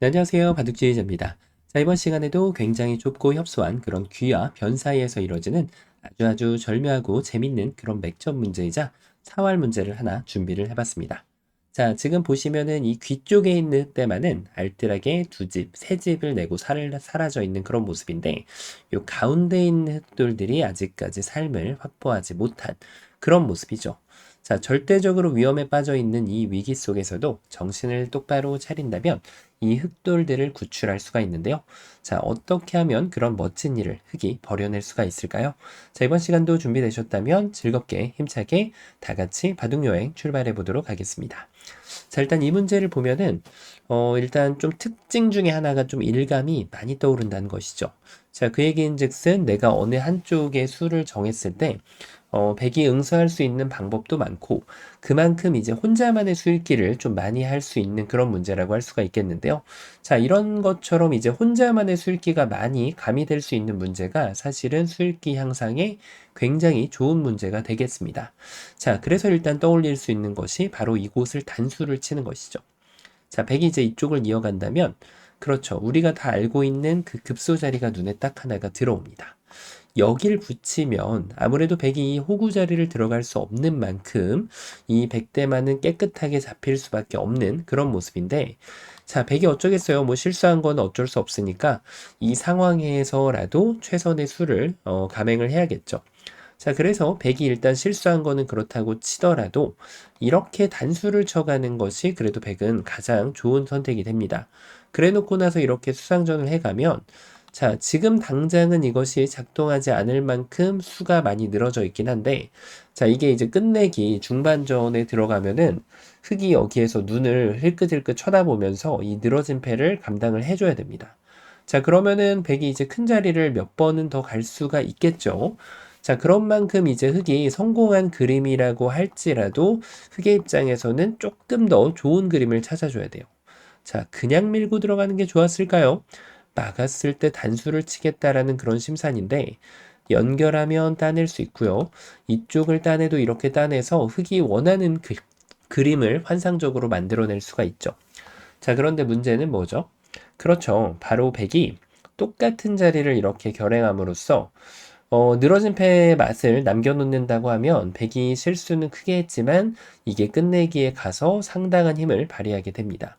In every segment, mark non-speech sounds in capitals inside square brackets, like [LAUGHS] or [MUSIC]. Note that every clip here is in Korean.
네, 안녕하세요. 바둑지휘자입니다. 자, 이번 시간에도 굉장히 좁고 협소한 그런 귀와 변 사이에서 이루어지는 아주 아주 절묘하고 재밌는 그런 맥점 문제이자 사활 문제를 하나 준비를 해봤습니다. 자, 지금 보시면은 이 귀 쪽에 있는 흑대만은 알뜰하게 두 집, 세 집을 내고 살, 사라져 있는 그런 모습인데, 요 가운데 있는 흑돌들이 아직까지 삶을 확보하지 못한 그런 모습이죠. 자, 절대적으로 위험에 빠져 있는 이 위기 속에서도 정신을 똑바로 차린다면 이 흑돌들을 구출할 수가 있는데요. 자, 어떻게 하면 그런 멋진 일을 흑이 벌여낼 수가 있을까요? 자, 이번 시간도 준비되셨다면 즐겁게 힘차게 다 같이 바둑여행 출발해 보도록 하겠습니다. 자, 일단 이 문제를 보면은, 어, 일단 좀 특징 중에 하나가 좀 일감이 많이 떠오른다는 것이죠. 자, 그 얘기인 즉슨 내가 어느 한쪽의 수를 정했을 때, 어, 백이 응수할 수 있는 방법도 많고 그만큼 이제 혼자만의 수익기를 좀 많이 할 수 있는 그런 문제라고 할 수가 있겠는데요. 자, 이런 것처럼 이제 혼자만의 수익기가 많이 가미될 수 있는 문제가 사실은 수익기 향상에 굉장히 좋은 문제가 되겠습니다. 자, 그래서 일단 떠올릴 수 있는 것이 바로 이곳을 단수를 치는 것이죠. 자, 백이 이제 이쪽을 이어간다면 그렇죠. 우리가 다 알고 있는 그 급소 자리가 눈에 딱 하나가 들어옵니다. 여기를 붙이면 아무래도 백이 호구 자리를 들어갈 수 없는 만큼 이 백대만은 깨끗하게 잡힐 수밖에 없는 그런 모습인데 자, 백이 어쩌겠어요. 뭐 실수한 건 어쩔 수 없으니까 이 상황에서라도 최선의 수를 어, 감행을 해야겠죠. 자, 그래서 백이 일단 실수한 거는 그렇다고 치더라도 이렇게 단수를 쳐가는 것이 그래도 백은 가장 좋은 선택이 됩니다. 그래 놓고 나서 이렇게 수상전을 해가면 자, 지금 당장은 이것이 작동하지 않을 만큼 수가 많이 늘어져 있긴 한데, 자, 이게 이제 끝내기 중반전에 들어가면은 흑이 여기에서 눈을 힐끗힐끗 쳐다보면서 이 늘어진 패를 감당을 해줘야 됩니다. 자, 그러면은 백이 이제 큰 자리를 몇 번은 더 갈 수가 있겠죠. 자, 그런 만큼 이제 흑이 성공한 그림이라고 할지라도 흑의 입장에서는 조금 더 좋은 그림을 찾아줘야 돼요. 자, 그냥 밀고 들어가는 게 좋았을까요? 막았을 때 단수를 치겠다라는 그런 심산인데 연결하면 따낼 수 있고요. 이쪽을 따내도 이렇게 따내서 흙이 원하는 그, 그림을 환상적으로 만들어낼 수가 있죠. 자, 그런데 문제는 뭐죠? 그렇죠. 바로 백이 똑같은 자리를 이렇게 결행함으로써 어, 늘어진 패의 맛을 남겨놓는다고 하면 백이 실수는 크게 했지만 이게 끝내기에 가서 상당한 힘을 발휘하게 됩니다.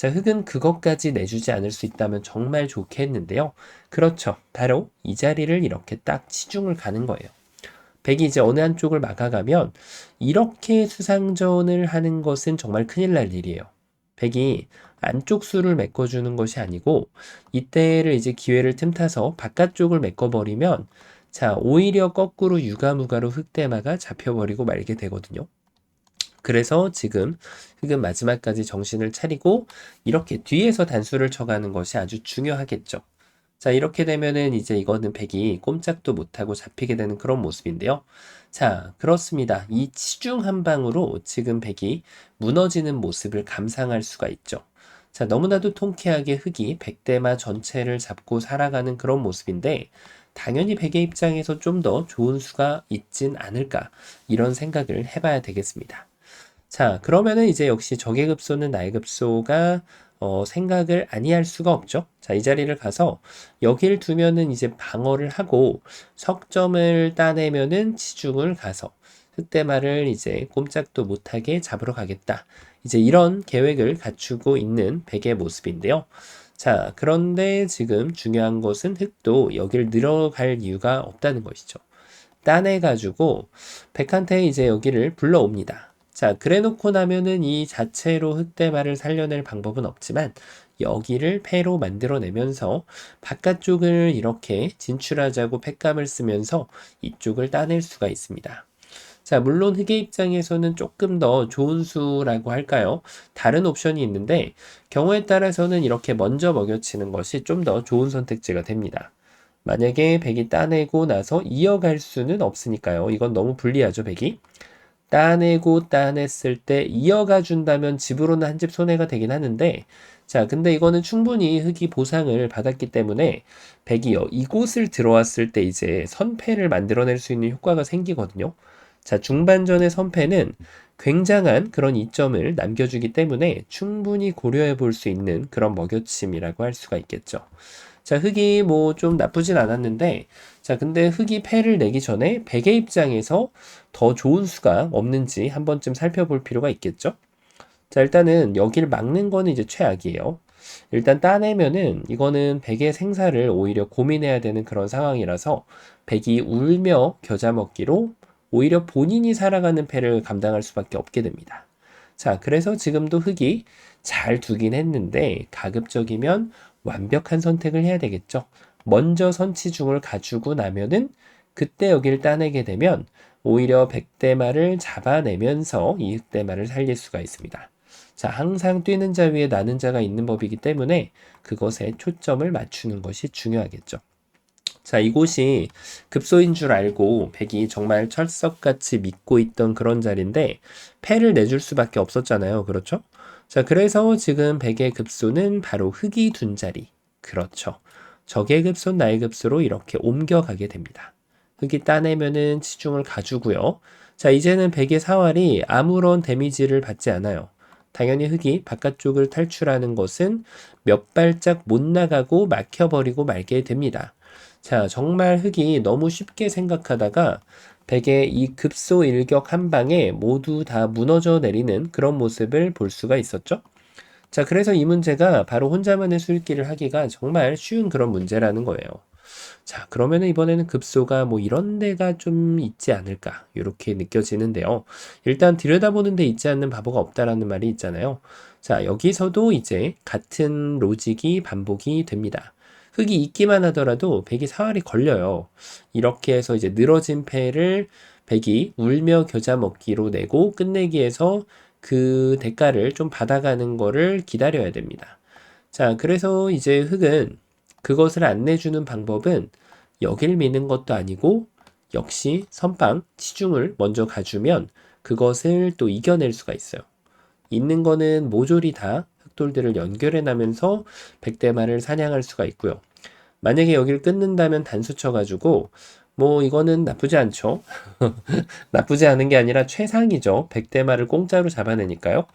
자, 흙은 그것까지 내주지 않을 수 있다면 정말 좋겠는데요. 그렇죠. 바로 이 자리를 이렇게 딱 치중을 가는 거예요. 백이 이제 어느 한쪽을 막아가면 이렇게 수상전을 하는 것은 정말 큰일 날 일이에요. 백이 안쪽 수를 메꿔주는 것이 아니고 이때를 이제 기회를 틈타서 바깥쪽을 메꿔버리면 자 오히려 거꾸로 유가무가로 흑대마가 잡혀버리고 말게 되거든요. 그래서 지금 흑은 마지막까지 정신을 차리고 이렇게 뒤에서 단수를 쳐가는 것이 아주 중요하겠죠. 자, 이렇게 되면은 이제 이거는 백이 꼼짝도 못하고 잡히게 되는 그런 모습인데요. 자, 그렇습니다. 이 치중 한 방으로 지금 백이 무너지는 모습을 감상할 수가 있죠. 자, 너무나도 통쾌하게 흑이 백대마 전체를 잡고 살아가는 그런 모습인데, 당연히 백의 입장에서 좀 더 좋은 수가 있진 않을까, 이런 생각을 해봐야 되겠습니다. 자, 그러면은 이제 역시 적의 급소는 나의 급소가 어, 생각을 아니할 수가 없죠. 자, 이 자리를 가서 여기를 두면은 이제 방어를 하고 석점을 따내면은 치중을 가서 흑대마를 이제 꼼짝도 못하게 잡으러 가겠다. 이제 이런 계획을 갖추고 있는 백의 모습인데요. 자, 그런데 지금 중요한 것은 흑도 여기를 늘어갈 이유가 없다는 것이죠. 따내가지고 백한테 이제 여기를 불러옵니다. 자, 그래 놓고 나면은 이 자체로 흑대발을 살려낼 방법은 없지만 여기를 폐로 만들어내면서 바깥쪽을 이렇게 진출하자고 팩감을 쓰면서 이쪽을 따낼 수가 있습니다. 자, 물론 흑의 입장에서는 조금 더 좋은 수라고 할까요? 다른 옵션이 있는데 경우에 따라서는 이렇게 먼저 먹여치는 것이 좀 더 좋은 선택지가 됩니다. 만약에 백이 따내고 나서 이어갈 수는 없으니까요. 이건 너무 불리하죠, 백이. 따내고 따냈을 때 이어가 준다면 집으로는 한 집 손해가 되긴 하는데 자 근데 이거는 충분히 흙이 보상을 받았기 때문에 백이요 이곳을 들어왔을 때 이제 선패를 만들어낼 수 있는 효과가 생기거든요 자 중반전의 선패는 굉장한 그런 이점을 남겨주기 때문에 충분히 고려해 볼 수 있는 그런 먹여침이라고 할 수가 있겠죠. 자, 흙이 뭐 좀 나쁘진 않았는데, 자, 근데 흙이 패를 내기 전에 백의 입장에서 더 좋은 수가 없는지 한 번쯤 살펴볼 필요가 있겠죠? 자, 일단은 여기를 막는 거는 이제 최악이에요. 일단 따내면은 이거는 백의 생사를 오히려 고민해야 되는 그런 상황이라서 백이 울며 겨자 먹기로 오히려 본인이 살아가는 패를 감당할 수밖에 없게 됩니다. 자, 그래서 지금도 흙이 잘 두긴 했는데 가급적이면 완벽한 선택을 해야 되겠죠. 먼저 선치중을 가지고 나면은 그때 여기를 따내게 되면 오히려 백대마를 잡아내면서 이 흑대마를 살릴 수가 있습니다. 자, 항상 뛰는 자 위에 나는 자가 있는 법이기 때문에 그것에 초점을 맞추는 것이 중요하겠죠. 자, 이곳이 급소인 줄 알고 백이 정말 철석같이 믿고 있던 그런 자리인데 패를 내줄 수밖에 없었잖아요. 그렇죠? 자, 그래서 지금 백의 급소는 바로 흙이 둔 자리. 그렇죠. 적의 급소, 나의 급소로 이렇게 옮겨가게 됩니다. 흙이 따내면은 치중을 가주고요. 자, 이제는 백의 사활이 아무런 데미지를 받지 않아요. 당연히 흙이 바깥쪽을 탈출하는 것은 몇 발짝 못 나가고 막혀버리고 말게 됩니다. 자, 정말 흙이 너무 쉽게 생각하다가 백의 이 급소 일격 한 방에 모두 다 무너져 내리는 그런 모습을 볼 수가 있었죠. 자, 그래서 이 문제가 바로 혼자만의 술기를 하기가 정말 쉬운 그런 문제라는 거예요. 자, 그러면 이번에는 급소가 뭐 이런 데가 좀 있지 않을까, 이렇게 느껴지는데요. 일단 들여다보는 데 있지 않는 바보가 없다라는 말이 있잖아요. 자, 여기서도 이제 같은 로직이 반복이 됩니다. 흙이 있기만 하더라도 백이 사활이 걸려요. 이렇게 해서 이제 늘어진 패를 백이 울며 겨자 먹기로 내고 끝내기에서 그 대가를 좀 받아가는 거를 기다려야 됩니다. 자, 그래서 이제 흙은 그것을 안 내주는 방법은 여길 미는 것도 아니고 역시 선빵, 치중을 먼저 가주면 그것을 또 이겨낼 수가 있어요. 있는 거는 모조리 다 흑돌들을 연결해 나면서 백대마를 사냥할 수가 있고요. 만약에 여기를 끊는다면 단수 쳐가지고 뭐 이거는 나쁘지 않죠. [LAUGHS] 나쁘지 않은 게 아니라 최상이죠. 백대마를 공짜로 잡아내니까요.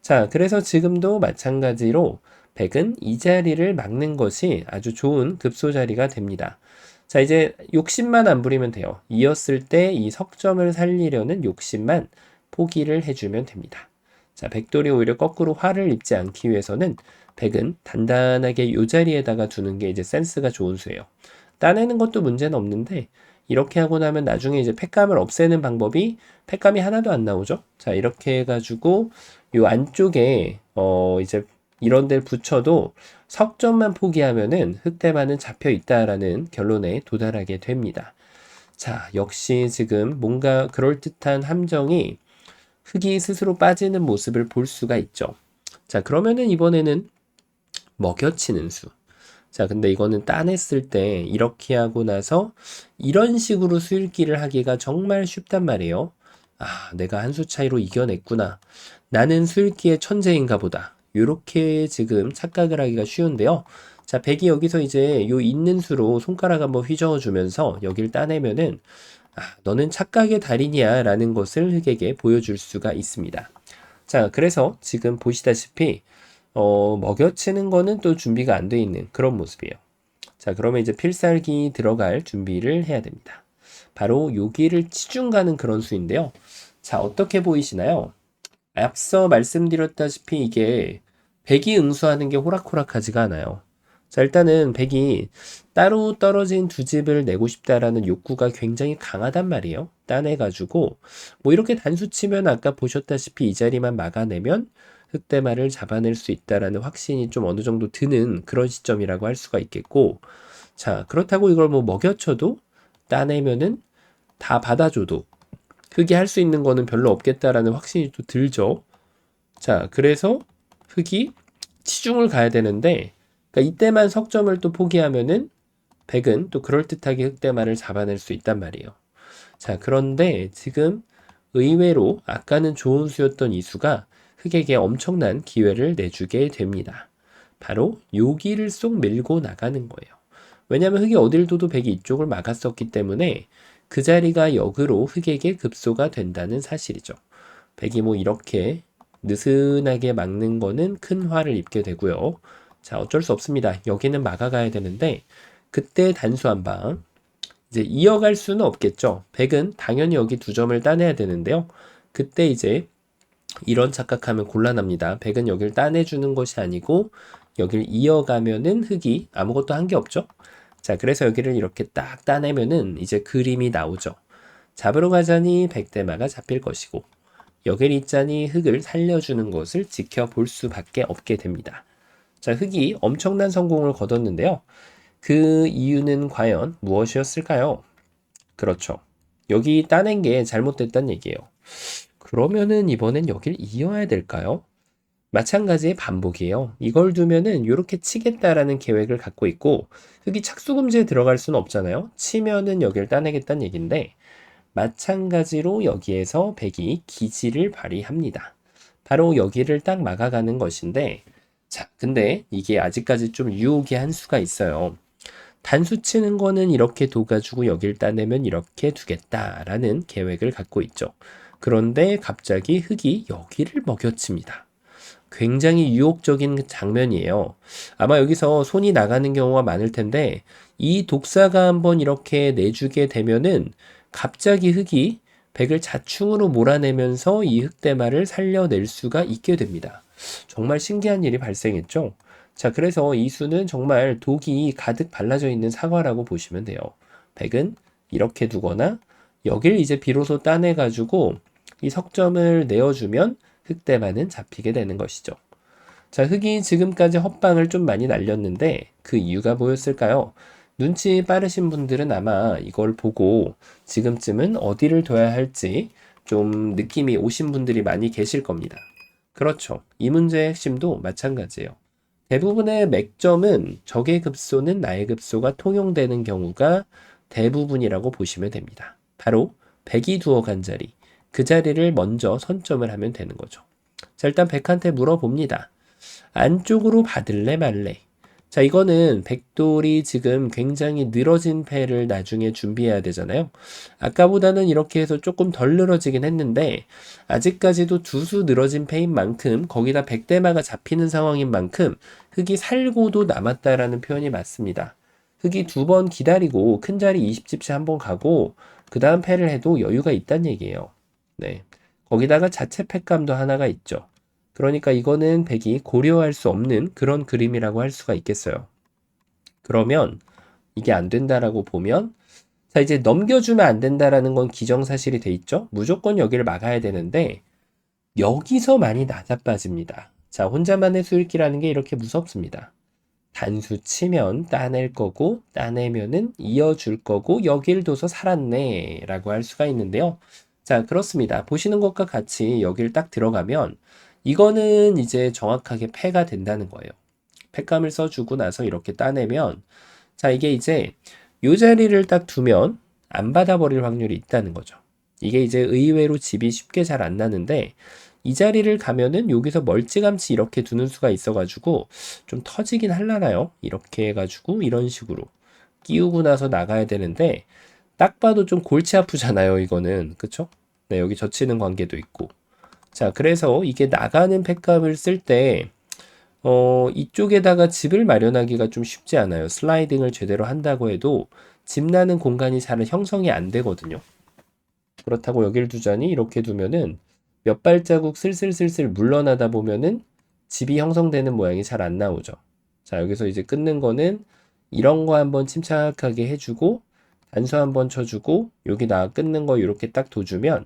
자, 그래서 지금도 마찬가지로 백은 이 자리를 막는 것이 아주 좋은 급소 자리가 됩니다. 자, 이제 욕심만 안 부리면 돼요. 이었을 때 이 석점을 살리려는 욕심만 포기를 해주면 됩니다. 자, 백돌이 오히려 거꾸로 화를 입지 않기 위해서는 백은 단단하게 이 자리에다가 두는 게 이제 센스가 좋은 수예요. 따내는 것도 문제는 없는데 이렇게 하고 나면 나중에 이제 팩감을 없애는 방법이 팩감이 하나도 안 나오죠. 자, 이렇게 해가지고 이 안쪽에 어 이제 이런 데를 붙여도 석점만 포기하면은 흑대만은 잡혀 있다라는 결론에 도달하게 됩니다. 자, 역시 지금 뭔가 그럴듯한 함정이 흙이 스스로 빠지는 모습을 볼 수가 있죠. 자, 그러면은 이번에는 먹여치는 수. 자, 근데 이거는 따냈을 때 이렇게 하고 나서 이런 식으로 수읽기를 하기가 정말 쉽단 말이에요. 아, 내가 한 수 차이로 이겨냈구나. 나는 수읽기의 천재인가 보다. 이렇게 지금 착각을 하기가 쉬운데요. 자, 백이 여기서 이제 요 있는 수로 손가락 한번 휘저어 주면서 여길 따내면은 아, 너는 착각의 달인이야 라는 것을 흑에게 보여줄 수가 있습니다. 자, 그래서 지금 보시다시피 어, 먹여치는 거는 또 준비가 안 돼 있는 그런 모습이에요. 자, 그러면 이제 필살기 들어갈 준비를 해야 됩니다. 바로 여기를 치중 가는 그런 수인데요. 자, 어떻게 보이시나요? 앞서 말씀드렸다시피 이게 백이 응수하는 게 호락호락하지가 않아요. 자, 일단은 백이 따로 떨어진 두 집을 내고 싶다라는 욕구가 굉장히 강하단 말이에요. 따내가지고, 뭐 이렇게 단수 치면 아까 보셨다시피 이 자리만 막아내면 흑대마를 잡아낼 수 있다라는 확신이 좀 어느 정도 드는 그런 시점이라고 할 수가 있겠고, 자, 그렇다고 이걸 뭐 먹여쳐도 따내면은 다 받아줘도 흑이 할 수 있는 거는 별로 없겠다라는 확신이 또 들죠. 자, 그래서 흑이 치중을 가야 되는데, 그러니까 이때만 석점을 또 포기하면은 백은 또 그럴듯하게 흑대마를 잡아낼 수 있단 말이에요. 자, 그런데 지금 의외로 아까는 좋은 수였던 이 수가 흑에게 엄청난 기회를 내주게 됩니다. 바로 여기를 쏙 밀고 나가는 거예요. 왜냐하면 흑이 어딜 둬도 백이 이쪽을 막았었기 때문에 그 자리가 역으로 흑에게 급소가 된다는 사실이죠. 백이 뭐 이렇게 느슨하게 막는 거는 큰 화를 입게 되고요. 자, 어쩔 수 없습니다. 여기는 막아가야 되는데 그때 단수 한 방. 이제 이어갈 수는 없겠죠. 백은 당연히 여기 두 점을 따내야 되는데요. 그때 이제 이런 착각하면 곤란합니다. 백은 여기를 따내주는 것이 아니고 여기를 이어가면은 흙이 아무것도 한 게 없죠. 자, 그래서 여기를 이렇게 딱 따내면은 이제 그림이 나오죠. 잡으러 가자니 백대마가 잡힐 것이고 여길 있자니 흙을 살려주는 것을 지켜볼 수밖에 없게 됩니다. 자, 흙이 엄청난 성공을 거뒀는데요. 그 이유는 과연 무엇이었을까요? 그렇죠. 여기 따낸 게 잘못됐단 얘기예요. 그러면은 이번엔 여길 이어야 될까요? 마찬가지의 반복이에요. 이걸 두면은 이렇게 치겠다라는 계획을 갖고 있고 흙이 착수금지에 들어갈 수는 없잖아요. 치면은 여길 따내겠다는 얘기인데 마찬가지로 여기에서 백이 기지를 발휘합니다. 바로 여기를 딱 막아가는 것인데 자, 근데 이게 아직까지 좀 유혹의 한 수가 있어요. 단수 치는 거는 이렇게 둬가지고 여길 따내면 이렇게 두겠다라는 계획을 갖고 있죠. 그런데 갑자기 흙이 여기를 먹여칩니다. 굉장히 유혹적인 장면이에요. 아마 여기서 손이 나가는 경우가 많을 텐데 이 독사가 한번 이렇게 내주게 되면은 갑자기 흙이 백을 자충으로 몰아내면서 이 흙대마를 살려낼 수가 있게 됩니다. 정말 신기한 일이 발생했죠. 자, 그래서 이 수는 정말 독이 가득 발라져 있는 사과라고 보시면 돼요. 백은 이렇게 두거나 여길 이제 비로소 따내가지고 이 석점을 내어주면 흑대만은 잡히게 되는 것이죠. 자, 흑이 지금까지 헛방을 좀 많이 날렸는데 그 이유가 뭐였을까요? 눈치 빠르신 분들은 아마 이걸 보고 지금쯤은 어디를 둬야 할지 좀 느낌이 오신 분들이 많이 계실 겁니다. 그렇죠. 이 문제의 핵심도 마찬가지예요. 대부분의 맥점은 적의 급소는 나의 급소가 통용되는 경우가 대부분이라고 보시면 됩니다. 바로 백이 두어 간 자리, 그 자리를 먼저 선점을 하면 되는 거죠. 자, 일단 백한테 물어봅니다. 안쪽으로 받을래 말래? 자, 이거는 백돌이 지금 굉장히 늘어진 패를 나중에 준비해야 되잖아요. 아까보다는 이렇게 해서 조금 덜 늘어지긴 했는데, 아직까지도 두 수 늘어진 패인 만큼, 거기다 백대마가 잡히는 상황인 만큼, 흙이 살고도 남았다라는 표현이 맞습니다. 흙이 두 번 기다리고 큰 자리 20집씩 한번 가고, 그 다음 패를 해도 여유가 있단 얘기예요. 네. 거기다가 자체 패감도 하나가 있죠. 그러니까 이거는 백이 고려할 수 없는 그런 그림이라고 할 수가 있겠어요. 그러면 이게 안 된다라고 보면 자 이제 넘겨주면 안 된다라는 건 기정사실이 돼 있죠. 무조건 여기를 막아야 되는데 여기서 많이 낮아빠집니다. 자 혼자만의 수익기라는 게 이렇게 무섭습니다. 단수 치면 따낼 거고 따내면은 이어줄 거고 여길 둬서 살았네 라고 할 수가 있는데요. 자 그렇습니다. 보시는 것과 같이 여길 딱 들어가면 이거는 이제 정확하게 패가 된다는 거예요. 패감을 써주고 나서 이렇게 따내면 자 이게 이제 이 자리를 딱 두면 안 받아버릴 확률이 있다는 거죠. 이게 이제 의외로 집이 쉽게 잘 안 나는데 이 자리를 가면은 여기서 멀찌감치 이렇게 두는 수가 있어가지고 좀 터지긴 할라나요? 이렇게 해가지고 이런 식으로 끼우고 나서 나가야 되는데 딱 봐도 좀 골치 아프잖아요 이거는 그쵸? 네 여기 젖히는 관계도 있고 자, 그래서 이게 나가는 팩감을 쓸 때, 어, 이쪽에다가 집을 마련하기가 좀 쉽지 않아요. 슬라이딩을 제대로 한다고 해도 집 나는 공간이 잘 형성이 안 되거든요. 그렇다고 여기를 두자니 이렇게 두면은 몇 발자국 슬슬슬슬 물러나다 보면은 집이 형성되는 모양이 잘 안 나오죠. 자, 여기서 이제 끊는 거는 이런 거 한번 침착하게 해주고 단수 한번 쳐주고 여기다 끊는 거 이렇게 딱 둬주면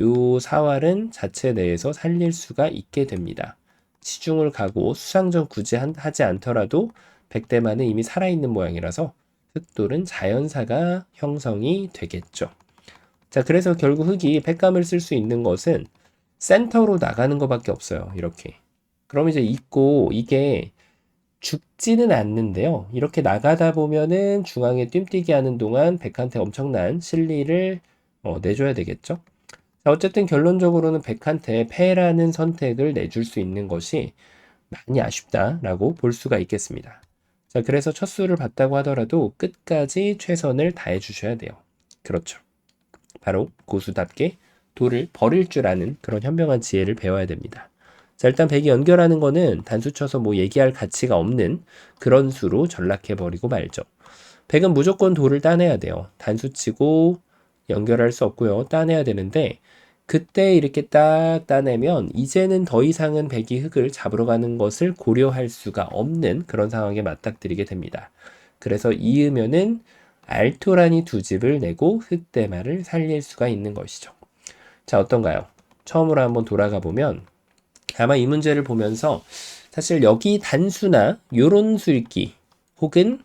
요 사활은 자체 내에서 살릴 수가 있게 됩니다. 시중을 가고 수상전 굳이 하지 않더라도 백대만은 이미 살아있는 모양이라서 흑돌은 자연사가 형성이 되겠죠. 자, 그래서 결국 흙이 팩감을 쓸 수 있는 것은 센터로 나가는 것밖에 없어요. 이렇게. 그럼 이제 있고 이게 죽지는 않는데요. 이렇게 나가다 보면은 중앙에 뜀뛰기 하는 동안 백한테 엄청난 실리를 어, 내줘야 되겠죠. 어쨌든 결론적으로는 백한테 패라는 선택을 내줄 수 있는 것이 많이 아쉽다라고 볼 수가 있겠습니다. 자, 그래서 첫 수를 봤다고 하더라도 끝까지 최선을 다해 주셔야 돼요. 그렇죠. 바로 고수답게 돌을 버릴 줄 아는 그런 현명한 지혜를 배워야 됩니다. 자, 일단 백이 연결하는 거는 단수 쳐서 뭐 얘기할 가치가 없는 그런 수로 전락해버리고 말죠. 백은 무조건 돌을 따내야 돼요. 단수 치고 연결할 수 없고요. 따내야 되는데 그때 이렇게 딱 따내면 이제는 더 이상은 백이 흙을 잡으러 가는 것을 고려할 수가 없는 그런 상황에 맞닥뜨리게 됩니다. 그래서 이으면은 알토란이 두 집을 내고 흑대마를 살릴 수가 있는 것이죠. 자, 어떤가요? 처음으로 한번 돌아가 보면 아마 이 문제를 보면서 사실 여기 단수나 요런 술기 혹은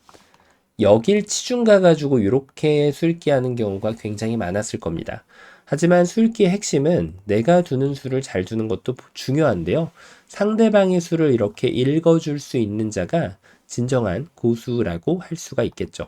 여길 치중 가가지고 이렇게 술기 하는 경우가 굉장히 많았을 겁니다. 하지만 술기의 핵심은 내가 두는 수를 잘 두는 것도 중요한데요. 상대방의 수를 이렇게 읽어줄 수 있는 자가 진정한 고수라고 할 수가 있겠죠.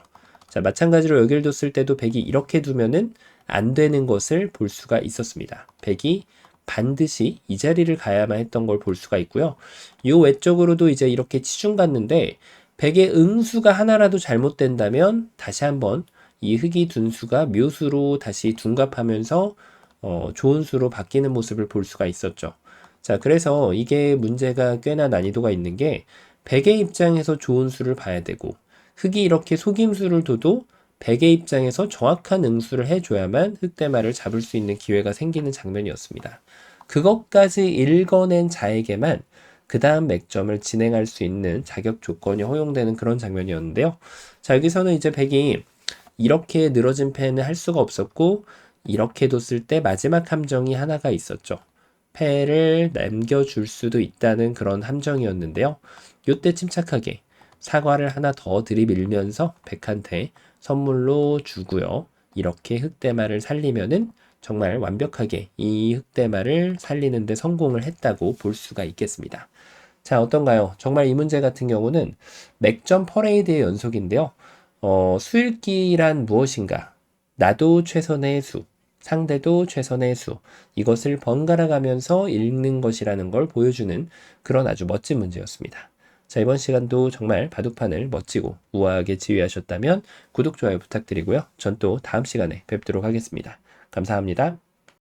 자, 마찬가지로 여기를 뒀을 때도 백이 이렇게 두면은 안 되는 것을 볼 수가 있었습니다. 백이 반드시 이 자리를 가야만 했던 걸 볼 수가 있고요. 이 외적으로도 이제 이렇게 치중 갔는데 백의 응수가 하나라도 잘못된다면 다시 한번 이 흑이 둔 수가 묘수로 다시 둔갑하면서 어, 좋은 수로 바뀌는 모습을 볼 수가 있었죠. 자, 그래서 이게 문제가 꽤나 난이도가 있는 게 백의 입장에서 좋은 수를 봐야 되고 흑이 이렇게 속임수를 둬도 백의 입장에서 정확한 응수를 해줘야만 흑대마를 잡을 수 있는 기회가 생기는 장면이었습니다. 그것까지 읽어낸 자에게만 그 다음 맥점을 진행할 수 있는 자격 조건이 허용되는 그런 장면이었는데요. 자, 여기서는 이제 백이 이렇게 늘어진 패는 할 수가 없었고, 이렇게 뒀을 때 마지막 함정이 하나가 있었죠. 패를 남겨줄 수도 있다는 그런 함정이었는데요. 요때 침착하게 사과를 하나 더 들이밀면서 백한테 선물로 주고요. 이렇게 흑대마를 살리면은 정말 완벽하게 이 흑대마를 살리는데 성공을 했다고 볼 수가 있겠습니다. 자, 어떤가요? 정말 이 문제 같은 경우는 맥점 퍼레이드의 연속인데요. 어, 수일기란 무엇인가? 나도 최선의 수, 상대도 최선의 수. 이것을 번갈아 가면서 읽는 것이라는 걸 보여주는 그런 아주 멋진 문제였습니다. 자, 이번 시간도 정말 바둑판을 멋지고 우아하게 지휘하셨다면 구독, 좋아요 부탁드리고요. 전 또 다음 시간에 뵙도록 하겠습니다. 감사합니다.